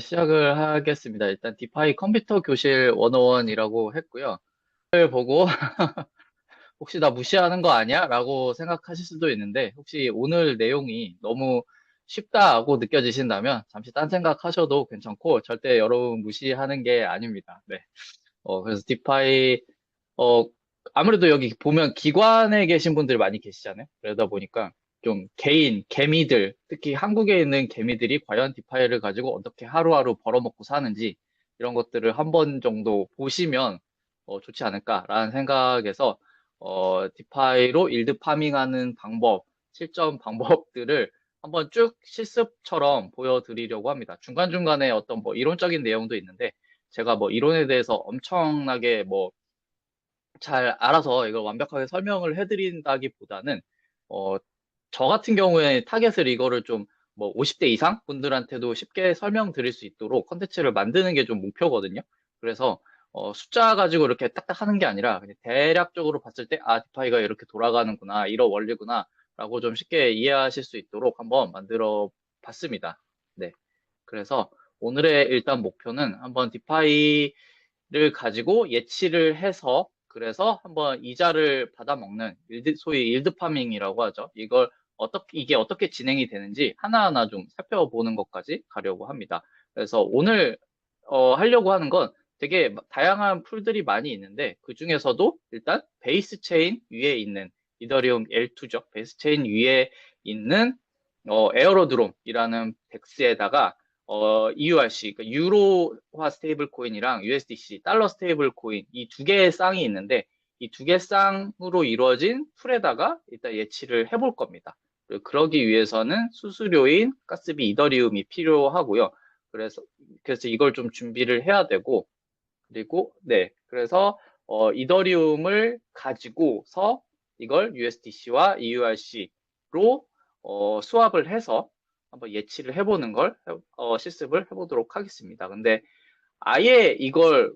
시작을 하겠습니다. 일단 디파이 컴퓨터 교실 101이라고 했고요. 을 보고 혹시 나 무시하는 거 아니야? 라고 생각하실 수도 있는데 혹시 오늘 내용이 너무 쉽다고 느껴지신다면 잠시 딴 생각하셔도 괜찮고 절대 여러분 무시하는 게 아닙니다. 네. 어, 그래서 디파이 어, 아무래도 여기 보면 기관에 계신 분들 많이 계시잖아요. 그러다 보니까 좀 개인, 개미들, 특히 한국에 있는 개미들이 과연 디파이를 가지고 어떻게 하루하루 벌어먹고 사는지 이런 것들을 한 번 정도 보시면 어, 좋지 않을까라는 생각에서 어, 디파이로 일드 파밍하는 방법, 실전 방법들을 한번 쭉 실습처럼 보여드리려고 합니다. 중간중간에 어떤 뭐 이론적인 내용도 있는데 제가 뭐 이론에 대해서 엄청나게 뭐 잘 알아서 이걸 완벽하게 설명을 해드린다기보다는 어, 저 같은 경우에 타겟을 이거를 좀 뭐 50대 이상 분들한테도 쉽게 설명드릴 수 있도록 컨텐츠를 만드는 게 좀 목표거든요. 그래서 어, 숫자 가지고 이렇게 딱딱 하는 게 아니라 대략적으로 봤을 때 아, 디파이가 이렇게 돌아가는구나, 이런 원리구나 라고 좀 쉽게 이해하실 수 있도록 한번 만들어 봤습니다. 네. 그래서 오늘의 일단 목표는 한번 디파이를 가지고 예치를 해서 그래서 한번 이자를 받아먹는 소위 일드 파밍이라고 하죠. 이걸 어떻게 이게 어떻게 진행이 되는지 하나하나 좀 살펴보는 것까지 가려고 합니다. 그래서 오늘 어, 하려고 하는 건 되게 다양한 풀들이 많이 있는데 그 중에서도 일단 베이스 체인 위에 있는 이더리움 L2죠. 베이스 체인 위에 있는 어, 에어로드롬이라는 덱스에다가 어, EURC, 그러니까 유로화 스테이블 코인이랑 USDC, 달러 스테이블 코인 이 두 개의 쌍이 있는데 이 두 개 쌍으로 이루어진 풀에다가 일단 예치를 해볼 겁니다. 그러기 위해서는 수수료인 가스비 이더리움이 필요하고요. 그래서 그래서 이걸 좀 준비를 해야 되고 그리고 네 그래서 어, 이더리움을 가지고서 이걸 USDC와 EURC로 어, 수합을 해서 한번 예치를 해보는 걸 어, 실습을 해보도록 하겠습니다. 근데 아예 이걸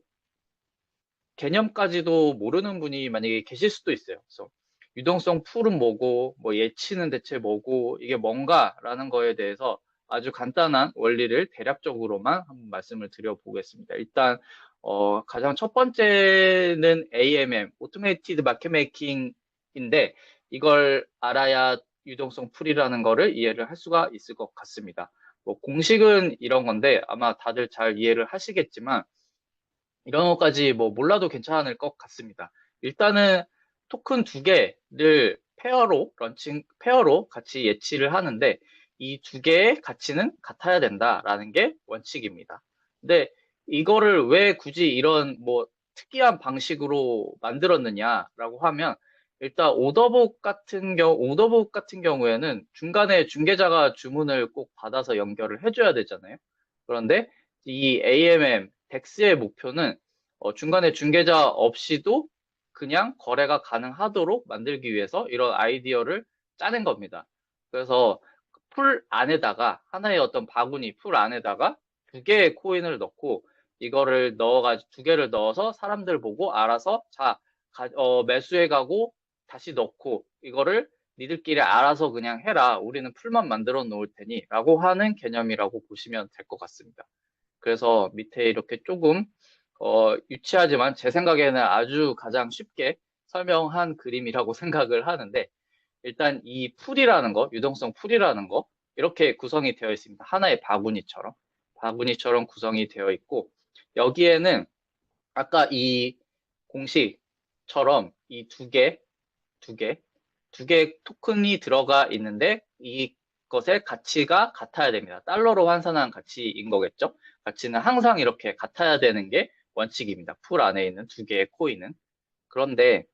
개념까지도 모르는 분이 만약에 계실 수도 있어요. 그래서 유동성 풀은 뭐고, 뭐 예치는 대체 뭐고, 이게 뭔가라는 거에 대해서 아주 간단한 원리를 대략적으로만 한번 말씀을 드려보겠습니다. 일단 어, 가장 첫 번째는 AMM, Automated Market Making인데 이걸 알아야 유동성 풀이라는 거를 이해를 할 수가 있을 것 같습니다. 뭐 공식은 이런 건데 아마 다들 잘 이해를 하시겠지만 이런 것까지 뭐 몰라도 괜찮을 것 같습니다. 일단은 토큰 두 개를 페어로 런칭 페어로 같이 예치를 하는데 이 두 개의 가치는 같아야 된다라는 게 원칙입니다. 근데 이거를 왜 굳이 이런 뭐 특이한 방식으로 만들었느냐라고 하면 일단 오더북 같은 경우 오더북 같은 경우에는 중간에 중개자가 주문을 꼭 받아서 연결을 해줘야 되잖아요. 그런데 이 AMM 덱스의 목표는 어, 중간에 중개자 없이도 그냥 거래가 가능하도록 만들기 위해서 이런 아이디어를 짜낸 겁니다. 그래서 풀 안에다가 하나의 어떤 바구니 풀 안에다가 두 개의 코인을 넣고 이거를 넣어가지고 두 개를 넣어서 사람들 보고 알아서 자 가, 어, 매수해 가고 다시 넣고 이거를 니들끼리 알아서 그냥 해라. 우리는 풀만 만들어 놓을 테니 라고 하는 개념이라고 보시면 될 것 같습니다. 그래서 밑에 이렇게 조금 어, 유치하지만 제 생각에는 아주 가장 쉽게 설명한 그림이라고 생각을 하는데 일단 이 풀이라는 거, 유동성 풀이라는 거 이렇게 구성이 되어 있습니다. 하나의 바구니처럼 바구니처럼 구성이 되어 있고 여기에는 아까 이 공식처럼 이 두 개, 두 개, 두 개 토큰이 들어가 있는데 이것의 가치가 같아야 됩니다. 달러로 환산한 가치인 거겠죠? 가치는 항상 이렇게 같아야 되는 게 원칙입니다. 풀 안에 있는 두 개의 코인은. 그런데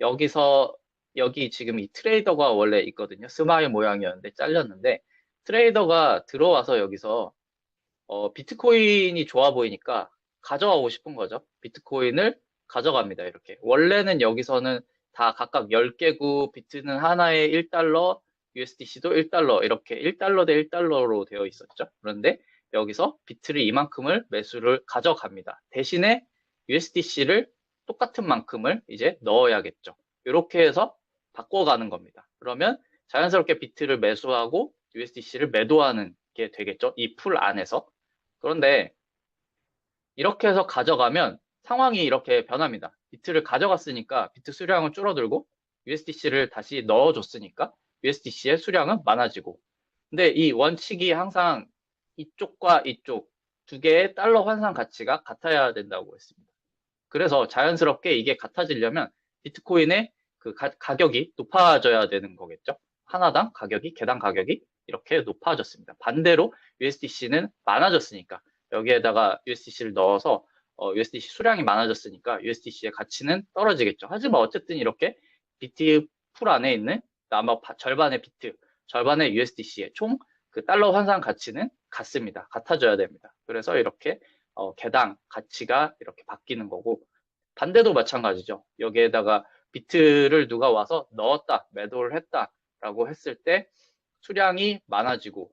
여기서 여기 지금 이 트레이더가 원래 있거든요. 스마일 모양이었는데 잘렸는데 트레이더가 들어와서 여기서 어, 비트코인이 좋아 보이니까 가져가고 싶은 거죠. 비트코인을 가져갑니다. 이렇게. 원래는 여기서는 다 각각 10개구 비트는 하나에 1달러, USDC도 1달러, 이렇게 1달러 대 1달러로 되어 있었죠. 그런데 여기서 비트를 이만큼을 매수를 가져갑니다. 대신에 USDC를 똑같은 만큼을 이제 넣어야겠죠. 이렇게 해서 바꿔가는 겁니다. 그러면 자연스럽게 비트를 매수하고 USDC를 매도하는 게 되겠죠. 이 풀 안에서. 그런데 이렇게 해서 가져가면 상황이 이렇게 변합니다. 비트를 가져갔으니까 비트 수량은 줄어들고 USDC를 다시 넣어줬으니까 USDC의 수량은 많아지고 근데 이 원칙이 항상 이쪽과 이쪽 두 개의 달러 환산 가치가 같아야 된다고 했습니다. 그래서 자연스럽게 이게 같아지려면 비트코인의 그 가, 가격이 높아져야 되는 거겠죠. 하나당 가격이, 개당 가격이 이렇게 높아졌습니다. 반대로 USDC는 많아졌으니까 여기에다가 USDC를 넣어서 어, USDC 수량이 많아졌으니까 USDC의 가치는 떨어지겠죠. 하지만 어쨌든 이렇게 비트 풀 안에 있는 아마 절반의 비트, 절반의 USDC의 총 그 달러 환산 가치는 같습니다. 같아져야 됩니다. 그래서 이렇게 어, 개당 가치가 이렇게 바뀌는 거고 반대도 마찬가지죠. 여기에다가 비트를 누가 와서 넣었다, 매도를 했다라고 했을 때 수량이 많아지고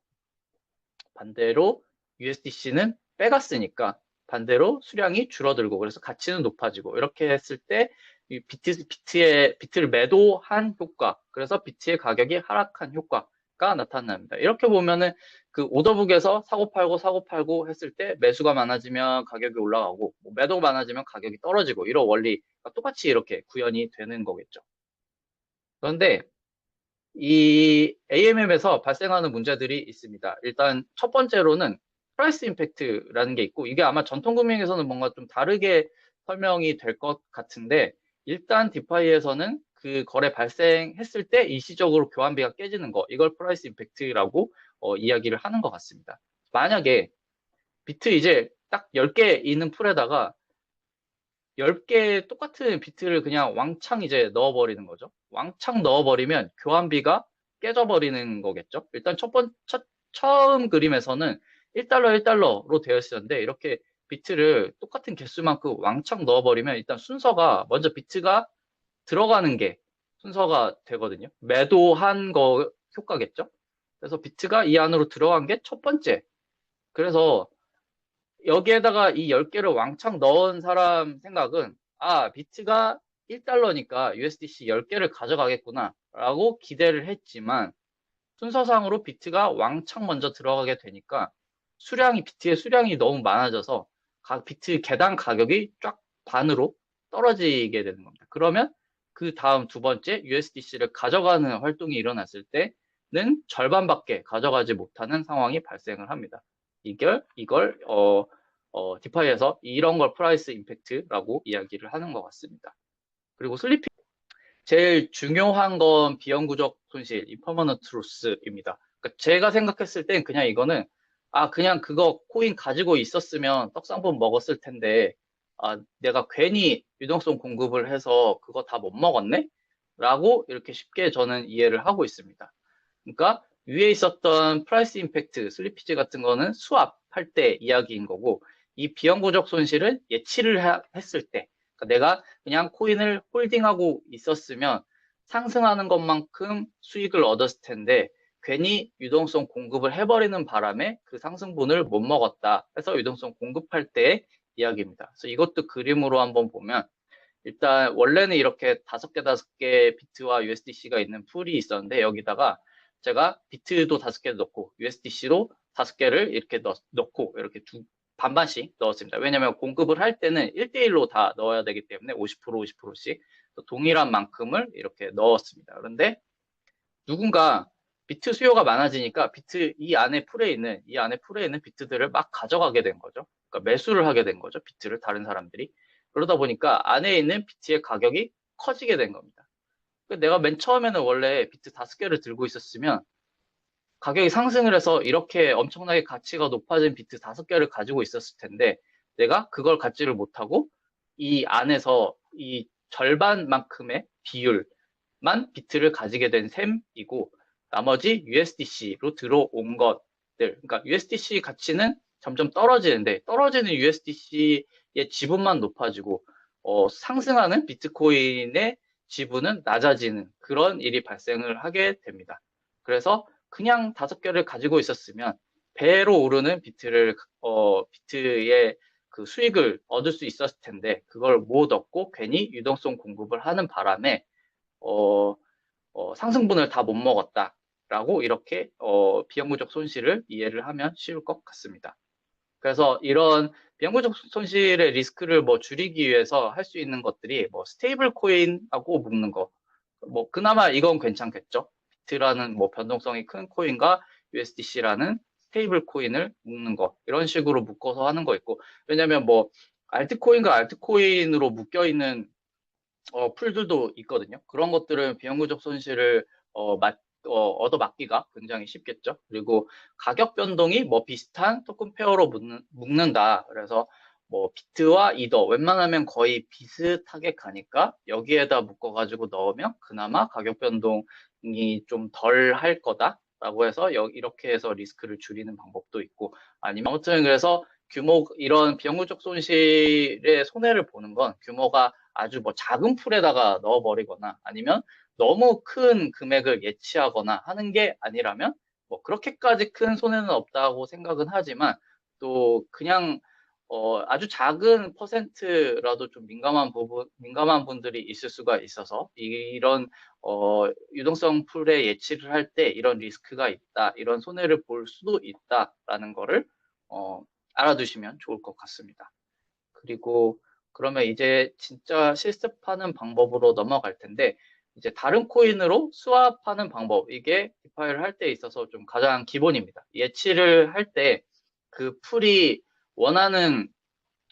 반대로 USDC는 빼갔으니까 반대로 수량이 줄어들고 그래서 가치는 높아지고 이렇게 했을 때 비트, 비트의 비트를 매도한 효과 그래서 비트의 가격이 하락한 효과 가 나타납니다. 이렇게 보면은 그 오더북에서 사고 팔고 사고 팔고 했을 때 매수가 많아지면 가격이 올라가고 뭐 매도가 많아지면 가격이 떨어지고 이런 원리가 똑같이 이렇게 구현이 되는 거겠죠. 그런데 이 AMM에서 발생하는 문제들이 있습니다. 일단 첫 번째로는 프라이스 임팩트라는 게 있고 이게 아마 전통 금융에서는 뭔가 좀 다르게 설명이 될 것 같은데 일단 디파이에서는 그 거래 발생했을 때 일시적으로 교환비가 깨지는 거 이걸 프라이스 임팩트라고 어, 이야기를 하는 것 같습니다. 만약에 비트 이제 딱 10개 있는 풀에다가 10개 똑같은 비트를 그냥 왕창 이제 넣어버리는 거죠. 왕창 넣어버리면 교환비가 깨져버리는 거겠죠. 일단 첫 번, 첫, 처음 그림에서는 1달러 1달러로 되어 있었는데 이렇게 비트를 똑같은 개수만큼 왕창 넣어버리면 일단 순서가 먼저 비트가 들어가는 게 순서가 되거든요. 매도한 거 효과겠죠. 그래서 비트가 이 안으로 들어간 게 첫 번째. 그래서 여기에다가 이 10개를 왕창 넣은 사람 생각은 아 비트가 1달러니까 USDC 10개를 가져가겠구나 라고 기대를 했지만 순서상으로 비트가 왕창 먼저 들어가게 되니까 수량이 비트의 수량이 너무 많아져서 각 비트 개당 가격이 쫙 반으로 떨어지게 되는 겁니다. 그러면 그 다음 두 번째 USDC를 가져가는 활동이 일어났을 때는 절반밖에 가져가지 못하는 상황이 발생을 합니다. 이걸 이걸 어, 어, 디파이에서 이런 걸 프라이스 임팩트라고 이야기를 하는 것 같습니다. 그리고 슬리핑 제일 중요한 건 비영구적 손실, 이퍼머넌트 로스입니다. 그러니까 제가 생각했을 땐 그냥 이거는 아 그냥 그거 코인 가지고 있었으면 떡상분 먹었을 텐데 아 내가 괜히 유동성 공급을 해서 그거 다 못 먹었네? 라고 이렇게 쉽게 저는 이해를 하고 있습니다. 그러니까 위에 있었던 프라이스 임팩트, 슬리피지 같은 거는 수압할 때 이야기인 거고 이 비영구적 손실은 예치를 하, 했을 때 그러니까 내가 그냥 코인을 홀딩하고 있었으면 상승하는 것만큼 수익을 얻었을 텐데 괜히 유동성 공급을 해버리는 바람에 그 상승분을 못 먹었다 해서 유동성 공급할 때 이야기입니다. 그래서 이것도 그림으로 한번 보면 일단 원래는 이렇게 다섯 개 다섯 개 비트와 USDC가 있는 풀이 있었는데 여기다가 제가 비트도 다섯 개 넣고 USDC도 다섯 개를 이렇게 넣, 넣고 이렇게 두 반반씩 넣었습니다. 왜냐하면 공급을 할 때는 1대1로 다 넣어야 되기 때문에 50% 50%씩 동일한 만큼을 이렇게 넣었습니다. 그런데 누군가 비트 수요가 많아지니까 비트 이 안에 풀에 있는 이 안에 풀에 있는 비트들을 막 가져가게 된 거죠. 그러니까 매수를 하게 된 거죠. 비트를 다른 사람들이 그러다 보니까 안에 있는 비트의 가격이 커지게 된 겁니다. 그러니까 내가 맨 처음에는 원래 비트 다섯 개를 들고 있었으면 가격이 상승을 해서 이렇게 엄청나게 가치가 높아진 비트 다섯 개를 가지고 있었을 텐데 내가 그걸 갖지를 못하고 이 안에서 이 절반만큼의 비율만 비트를 가지게 된 셈이고 나머지 USDC로 들어온 것들, 그러니까 USDC 가치는 점점 떨어지는데 떨어지는 USDC의 지분만 높아지고 어, 상승하는 비트코인의 지분은 낮아지는 그런 일이 발생을 하게 됩니다. 그래서 그냥 다섯 개를 가지고 있었으면 배로 오르는 비트를 어, 비트의 그 수익을 얻을 수 있었을 텐데 그걸 못 얻고 괜히 유동성 공급을 하는 바람에 어, 어, 상승분을 다 못 먹었다. 라고 이렇게 어, 비영구적 손실을 이해를 하면 쉬울 것 같습니다. 그래서 이런 비영구적 손실의 리스크를 뭐 줄이기 위해서 할 수 있는 것들이 뭐 스테이블 코인하고 묶는 거. 뭐 그나마 이건 괜찮겠죠. 비트라는 뭐 변동성이 큰 코인과 USDC라는 스테이블 코인을 묶는 거. 이런 식으로 묶어서 하는 거 있고. 왜냐면 뭐 알트코인과 알트코인으로 묶여 있는 어, 풀들도 있거든요. 그런 것들은 비영구적 손실을 어, 맞, 어, 얻어맞기가 굉장히 쉽겠죠. 그리고 가격 변동이 뭐 비슷한 토큰 페어로 묶는, 묶는다. 그래서 뭐 비트와 이더 웬만하면 거의 비슷하게 가니까 여기에다 묶어가지고 넣으면 그나마 가격 변동이 좀 덜 할 거다라고 해서 여, 이렇게 해서 리스크를 줄이는 방법도 있고 아니면 아무튼 그래서 규모 이런 비영구적 손실의 손해를 보는 건 규모가 아주 뭐 작은 풀에다가 넣어버리거나 아니면 너무 큰 금액을 예치하거나 하는 게 아니라면 뭐 그렇게까지 큰 손해는 없다고 생각은 하지만 또 그냥 어 아주 작은 퍼센트라도 좀 민감한 부분 민감한 분들이 있을 수가 있어서 이런 어 유동성 풀에 예치를 할 때 이런 리스크가 있다 이런 손해를 볼 수도 있다라는 거를 어 알아두시면 좋을 것 같습니다. 그리고 그러면 이제 진짜 실습하는 방법으로 넘어갈 텐데 이제 다른 코인으로 수합하는 방법 이게 디파이를 할 때 있어서 좀 가장 기본입니다. 예치를 할 때 그 풀이 원하는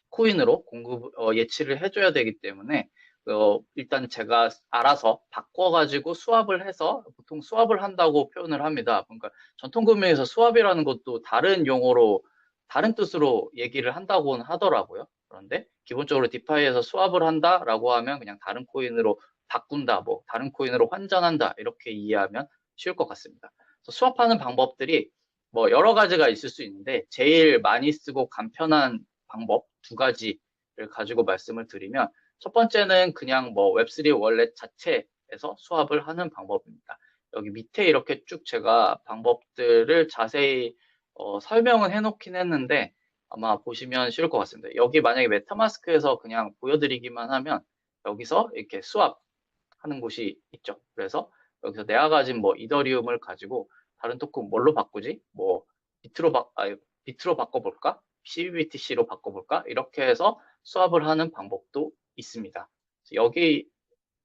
코인으로 공급 어, 예치를 해줘야 되기 때문에 어, 일단 제가 알아서 바꿔가지고 수합을 해서 보통 수합을 한다고 표현을 합니다. 그러니까 전통금융에서 수합이라는 것도 다른 용어로 다른 뜻으로 얘기를 한다고는 하더라고요. 그런데 기본적으로 디파이에서 수합을 한다라고 하면 그냥 다른 코인으로 바꾼다, 뭐 다른 코인으로 환전한다 이렇게 이해하면 쉬울 것 같습니다. 수합하는 방법들이 뭐 여러 가지가 있을 수 있는데 제일 많이 쓰고 간편한 방법 두 가지를 가지고 말씀을 드리면 첫 번째는 그냥 뭐 웹3 월렛 자체에서 수합을 하는 방법입니다. 여기 밑에 이렇게 쭉 제가 방법들을 자세히 어, 설명은 해놓긴 했는데 아마 보시면 쉬울 것 같습니다. 여기 만약에 메타마스크에서 그냥 보여드리기만 하면 여기서 이렇게 수합 하는 곳이 있죠. 그래서 여기서 내가 가진 뭐 이더리움을 가지고 다른 토큰 뭘로 바꾸지? 뭐 비트로 바, 아, 비트로 바꿔볼까? CBBTC로 바꿔볼까? 이렇게 해서 수합을 하는 방법도 있습니다. 여기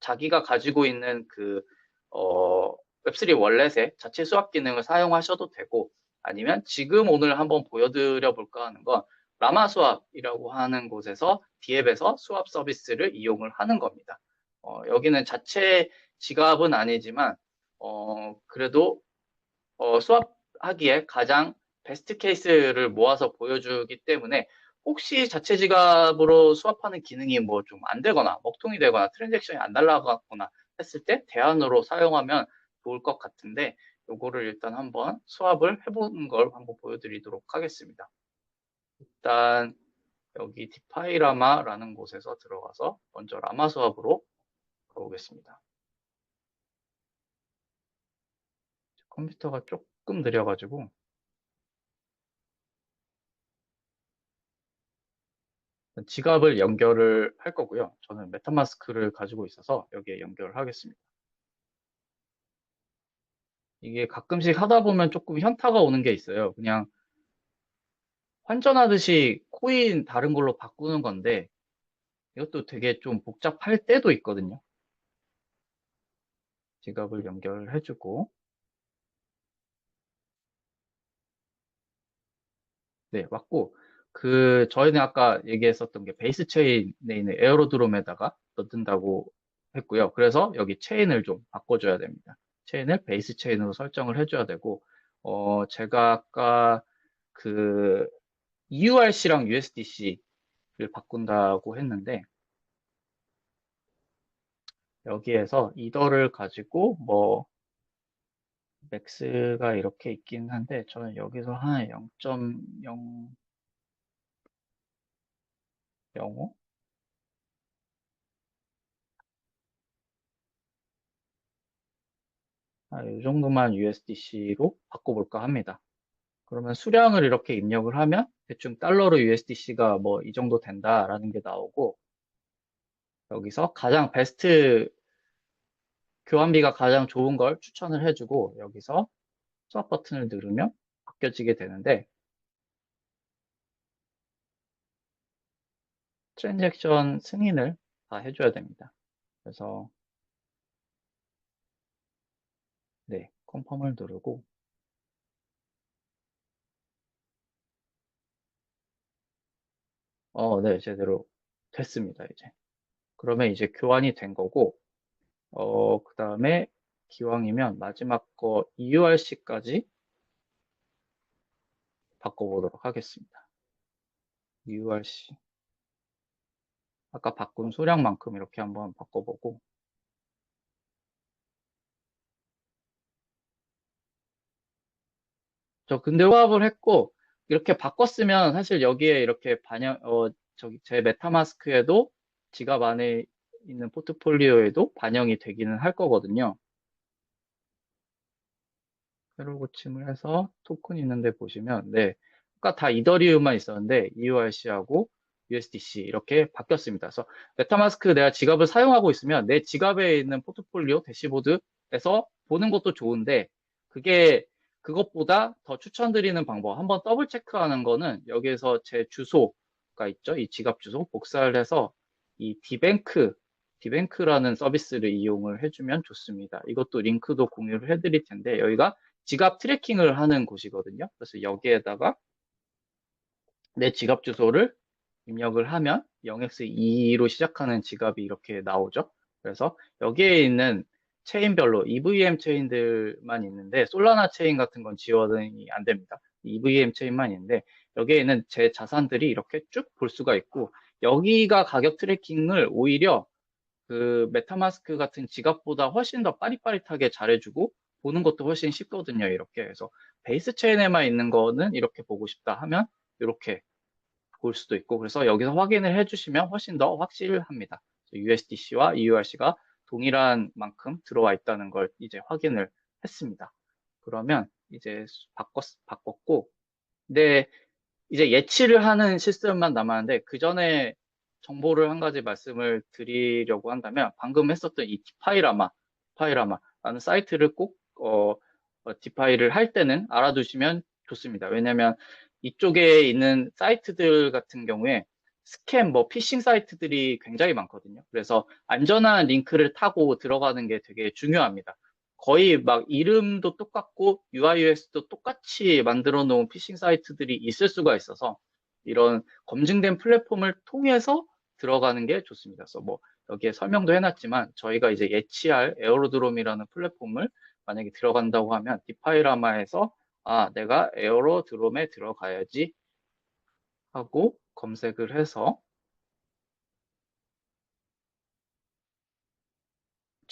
자기가 가지고 있는 그 어, 웹3 월렛의 자체 수합 기능을 사용하셔도 되고 아니면 지금 오늘 한번 보여드려 볼까 하는 건 라마 수합이라고 하는 곳에서 디앱에서 수합 서비스를 이용을 하는 겁니다. 어, 여기는 자체 지갑은 아니지만 어, 그래도 어, 수합하기에 가장 베스트 케이스를 모아서 보여주기 때문에 혹시 자체 지갑으로 수합하는 기능이 뭐 좀 안 되거나 먹통이 되거나 트랜잭션이 안 날라가거나 했을 때 대안으로 사용하면 좋을 것 같은데 요거를 일단 한번 수합을 해보는 걸 한번 보여드리도록 하겠습니다. 일단 여기 디파이라마라는 곳에서 들어가서 먼저 라마 수합으로 가보겠습니다. 컴퓨터가 조금 느려가지고 지갑을 연결을 할 거고요. 저는 메타마스크를 가지고 있어서 여기에 연결을 하겠습니다. 이게 가끔씩 하다 보면 조금 현타가 오는 게 있어요. 그냥 환전하듯이 코인 다른 걸로 바꾸는 건데 이것도 되게 좀 복잡할 때도 있거든요. 지갑을 연결해주고 네, 맞고 그 저희는 아까 얘기했었던 게 베이스 체인에 있는 에어로드롬에다가 넣는다고 했고요. 그래서 여기 체인을 좀 바꿔줘야 됩니다. 체인을 베이스 체인으로 설정을 해줘야 되고 어 제가 아까 그 EURC랑 USDC를 바꾼다고 했는데 여기에서 이더를 가지고 뭐 맥스가 이렇게 있긴 한데 저는 여기서 한0.0 05 아, 이 정도만 USDC로 바꿔볼까 합니다. 그러면 수량을 이렇게 입력을 하면 대충 달러로 USDC가 뭐 이 정도 된다라는 게 나오고 여기서 가장 베스트 교환비가 가장 좋은 걸 추천을 해주고 여기서 수합 버튼을 누르면 바뀌어지게 되는데 트랜잭션 승인을 다 해줘야 됩니다. 그래서 네, 컨펌을 누르고 어, 네, 제대로 됐습니다, 이제. 그러면 이제 교환이 된 거고, 어, 그 다음에 기왕이면 마지막 거 EURC까지 바꿔보도록 하겠습니다. EURC. 아까 바꾼 소량만큼 이렇게 한번 바꿔보고, 저 근데 호합을 했고, 이렇게 바꿨으면 사실 여기에 이렇게 반영, 어, 저기 제 메타마스크에도 지갑 안에 있는 포트폴리오에도 반영이 되기는 할 거거든요. 새로 고침을 해서 토큰 있는데 보시면, 네. 아까 다 이더리움만 있었는데, EURC하고 USDC 이렇게 바뀌었습니다. 그래서 메타마스크 내가 지갑을 사용하고 있으면 내 지갑에 있는 포트폴리오 대시보드에서 보는 것도 좋은데, 그게 그것보다 더 추천드리는 방법, 한번 더블 체크하는 거는 여기에서 제 주소가 있죠. 이 지갑 주소 복사를 해서 이 디뱅크, 디뱅크라는 서비스를 이용을 해주면 좋습니다. 이것도 링크도 공유를 해드릴 텐데 여기가 지갑 트래킹을 하는 곳이거든요. 그래서 여기에다가 내 지갑 주소를 입력을 하면 0x2로 시작하는 지갑이 이렇게 나오죠. 그래서 여기에 있는 체인별로 EVM 체인들만 있는데 솔라나 체인 같은 건 지원이 안 됩니다. EVM 체인만 있는데 여기에 있는 제 자산들이 이렇게 쭉 볼 수가 있고 여기가 가격 트래킹을 오히려 그 메타마스크 같은 지갑보다 훨씬 더 빠릿빠릿하게 잘해주고 보는 것도 훨씬 쉽거든요. 이렇게 해서 베이스 체인에만 있는 거는 이렇게 보고 싶다 하면 이렇게 볼 수도 있고 그래서 여기서 확인을 해주시면 훨씬 더 확실합니다. USDC와 EURC가 동일한 만큼 들어와 있다는 걸 이제 확인을 했습니다. 그러면 이제 바꿨, 바꿨고, 근데 이제 예치를 하는 시스템만 남았는데 그 전에 정보를 한 가지 말씀을 드리려고 한다면 방금 했었던 이 디파이라마, 디파이라마라는 사이트를 꼭 어, 어, 디파이를 할 때는 알아두시면 좋습니다. 왜냐하면 이쪽에 있는 사이트들 같은 경우에 스캠, 뭐 피싱 사이트들이 굉장히 많거든요. 그래서 안전한 링크를 타고 들어가는 게 되게 중요합니다. 거의 막 이름도 똑같고 UI, UX도 똑같이 만들어 놓은 피싱 사이트들이 있을 수가 있어서 이런 검증된 플랫폼을 통해서 들어가는 게 좋습니다. 그래서 뭐 여기에 설명도 해놨지만 저희가 이제 예치할 에어로드롬이라는 플랫폼을 만약에 들어간다고 하면 디파이라마에서 아 내가 에어로드롬에 들어가야지 하고 검색을 해서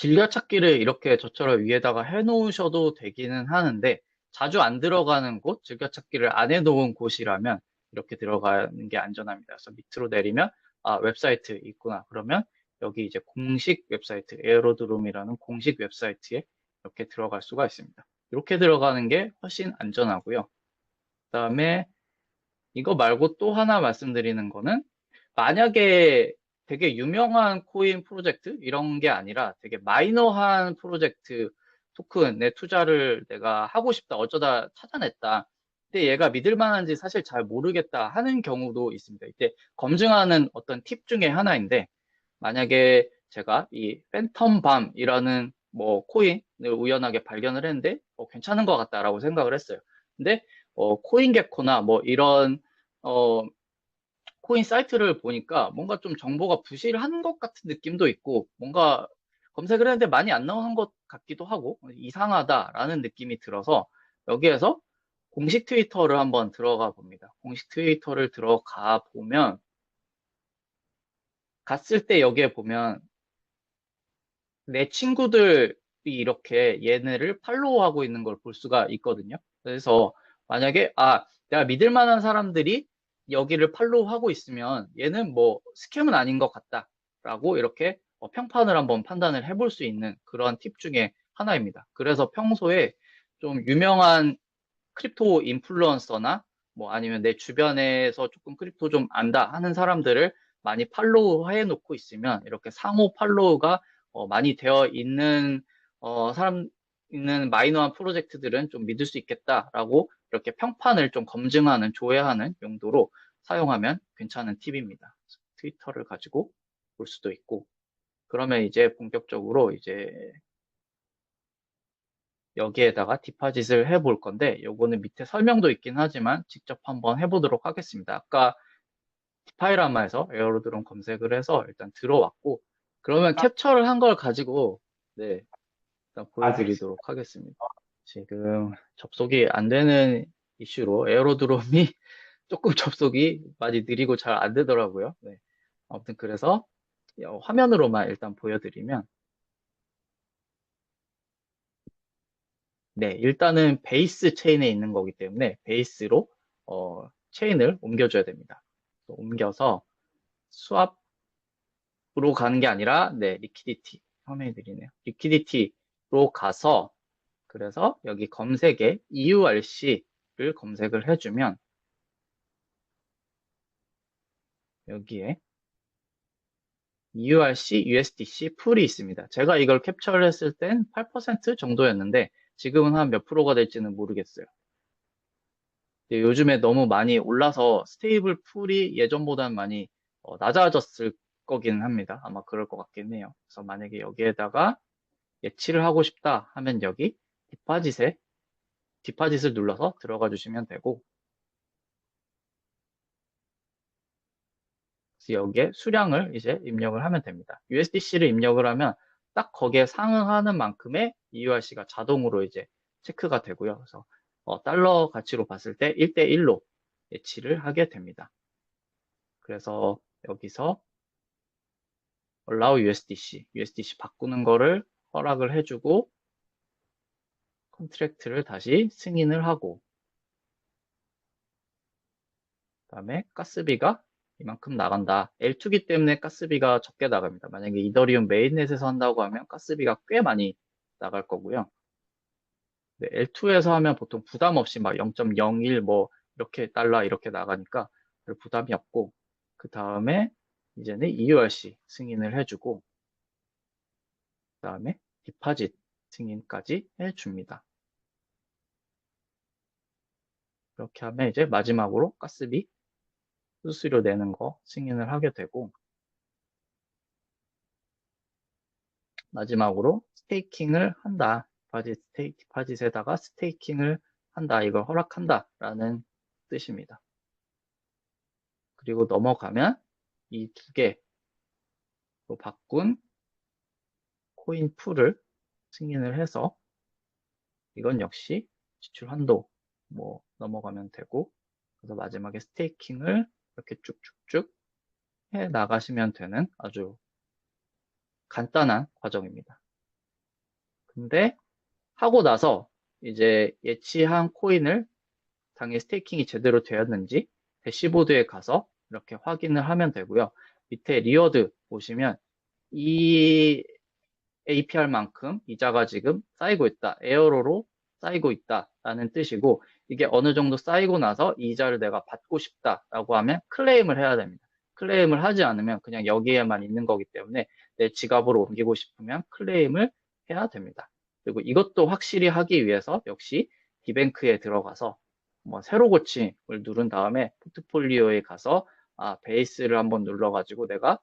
진료찾기를 이렇게 저처럼 위에다가 해놓으셔도 되기는 하는데 자주 안 들어가는 곳, 즐겨찾기를 안 해놓은 곳이라면 이렇게 들어가는 게 안전합니다. 그래서 밑으로 내리면 아 웹사이트 있구나. 그러면 여기 이제 공식 웹사이트 에어로드롬이라는 공식 웹사이트에 이렇게 들어갈 수가 있습니다. 이렇게 들어가는 게 훨씬 안전하고요. 그 다음에 이거 말고 또 하나 말씀드리는 거는 만약에 되게 유명한 코인 프로젝트? 이런 게 아니라 되게 마이너한 프로젝트 토큰에 투자를 내가 하고 싶다 어쩌다 찾아냈다. 근데 얘가 믿을 만한지 사실 잘 모르겠다 하는 경우도 있습니다. 이때 검증하는 어떤 팁 중에 하나인데 만약에 제가 이 팬텀밤이라는 뭐 코인을 우연하게 발견을 했는데 어, 괜찮은 것 같다라고 생각을 했어요. 근데 어, 코인게코나 뭐 이런 어, 코인 사이트를 보니까 뭔가 좀 정보가 부실한 것 같은 느낌도 있고 뭔가 검색을 했는데 많이 안 나오는 것 같기도 하고 이상하다라는 느낌이 들어서 여기에서 공식 트위터를 한번 들어가 봅니다. 공식 트위터를 들어가 보면 갔을 때 여기에 보면 내 친구들이 이렇게 얘네를 팔로우하고 있는 걸 볼 수가 있거든요. 그래서 만약에 아 내가 믿을 만한 사람들이 여기를 팔로우하고 있으면 얘는 뭐 스캠은 아닌 것 같다라고 이렇게 어, 평판을 한번 판단을 해볼 수 있는 그런 팁 중에 하나입니다. 그래서 평소에 좀 유명한 크립토 인플루언서나 뭐 아니면 내 주변에서 조금 크립토 좀 안다 하는 사람들을 많이 팔로우 해 놓고 있으면 이렇게 상호 팔로우가 어, 많이 되어 있는 어, 사람 있는 마이너한 프로젝트들은 좀 믿을 수 있겠다라고 이렇게 평판을 좀 검증하는, 조회하는 용도로 사용하면 괜찮은 팁입니다. 트위터를 가지고 볼 수도 있고 그러면 이제 본격적으로 이제 여기에다가 디파짓을 해볼 건데 요거는 밑에 설명도 있긴 하지만 직접 한번 해보도록 하겠습니다. 아까 디파이라마에서 에어로드론 검색을 해서 일단 들어왔고 그러면 캡처를 한 걸 가지고 네 일단 보여드리도록 하겠습니다. 지금 접속이 안 되는 이슈로 에어로드롬이 조금 접속이 많이 느리고 잘 안 되더라고요. 네. 아무튼 그래서 화면으로만 일단 보여드리면 네, 일단은 베이스 체인에 있는 거기 때문에 베이스로 어, 체인을 옮겨줘야 됩니다. 옮겨서 수압으로 가는 게 아니라 네, 리퀴디티 화면에 드리네요. 리퀴디티로 가서 그래서 여기 검색에 EURC를 검색을 해주면 여기에 EURC, USDC 풀이 있습니다. 제가 이걸 캡처를 했을 땐 8% 정도였는데 지금은 한 몇 프로가 될지는 모르겠어요. 요즘에 너무 많이 올라서 스테이블 풀이 예전보다는 많이 어, 낮아졌을 거긴 합니다. 아마 그럴 것 같긴 해요. 그래서 만약에 여기에다가 예치를 하고 싶다 하면 여기 디파짓에 디파짓을 눌러서 들어가 주시면 되고 여기에 수량을 이제 입력을 하면 됩니다. USDC를 입력을 하면 딱 거기에 상응하는 만큼의 EURC가 자동으로 이제 체크가 되고요. 그래서 어, 달러 가치로 봤을 때 1대1로 예치를 하게 됩니다. 그래서 여기서 allow USDC, USDC 바꾸는 거를 허락을 해주고 컨트랙트를 다시 승인을 하고 그 다음에 가스비가 이만큼 나간다. L2기 때문에 가스비가 적게 나갑니다. 만약에 이더리움 메인넷에서 한다고 하면 가스비가 꽤 많이 나갈 거고요. 네, L2에서 하면 보통 부담 없이 막 0.01 뭐 이렇게 달러 이렇게 나가니까 별 부담이 없고 그 다음에 이제는 EURC 승인을 해주고 그 다음에 디파짓 승인까지 해줍니다. 이렇게 하면 이제 마지막으로 가스비 수수료 내는 거 승인을 하게 되고 마지막으로 스테이킹을 한다. 디파짓, 스테이, 디파짓에다가 스테이킹을 한다. 이걸 허락한다. 라는 뜻입니다. 그리고 넘어가면 이 두 개로 바꾼 코인 풀을 승인을 해서 이건 역시 지출 한도 뭐 넘어가면 되고 그래서 마지막에 스테이킹을 이렇게 쭉쭉쭉 해 나가시면 되는 아주 간단한 과정입니다. 근데 하고 나서 이제 예치한 코인을 당연히 스테이킹이 제대로 되었는지 대시보드에 가서 이렇게 확인을 하면 되고요. 밑에 리워드 보시면 이 APR만큼 이자가 지금 쌓이고 있다. 에어로로 쌓이고 있다 라는 뜻이고 이게 어느 정도 쌓이고 나서 이자를 내가 받고 싶다라고 하면 클레임을 해야 됩니다. 클레임을 하지 않으면 그냥 여기에만 있는 거기 때문에 내 지갑으로 옮기고 싶으면 클레임을 해야 됩니다. 그리고 이것도 확실히 하기 위해서 역시 디뱅크에 들어가서 뭐 새로 고침을 누른 다음에 포트폴리오에 가서 아 베이스를 한번 눌러가지고 내가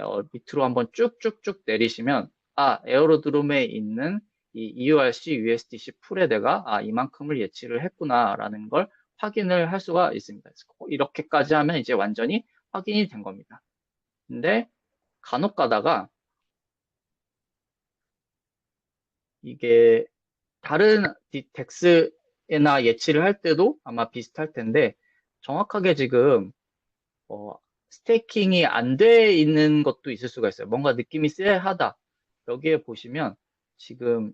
어, 밑으로 한번 쭉쭉쭉 내리시면 아 에어로드롬에 있는 이 EURC USDC 풀에 내가 아 이만큼을 예치를 했구나라는 걸 확인을 할 수가 있습니다. 이렇게까지 하면 이제 완전히 확인이 된 겁니다. 근데 간혹 가다가 이게 다른 덱스에나 예치를 할 때도 아마 비슷할 텐데 정확하게 지금 어, 스테이킹이 안 돼 있는 것도 있을 수가 있어요. 뭔가 느낌이 쎄하다. 여기에 보시면 지금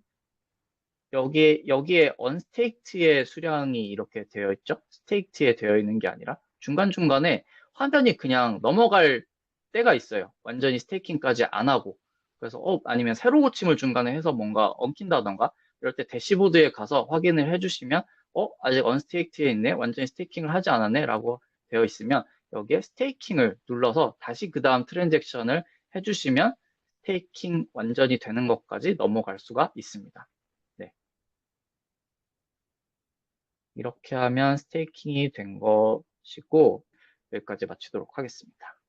여기에, 여기에 언스테이크의 수량이 이렇게 되어 있죠? 스테이크에 되어 있는 게 아니라 중간 중간에 화면이 그냥 넘어갈 때가 있어요. 완전히 스테이킹까지 안 하고. 그래서 어, 아니면 새로 고침을 중간에 해서 뭔가 엉킨다던가 이럴 때 대시보드에 가서 확인을 해주시면 어, 아직 언스테이크에 있네? 완전히 스테이킹을 하지 않았네? 라고 되어 있으면 여기에 스테이킹을 눌러서 다시 그 다음 트랜잭션을 해주시면 스테이킹 완전히 되는 것까지 넘어갈 수가 있습니다. 이렇게 하면 스테이킹이 된 것이고 여기까지 마치도록 하겠습니다.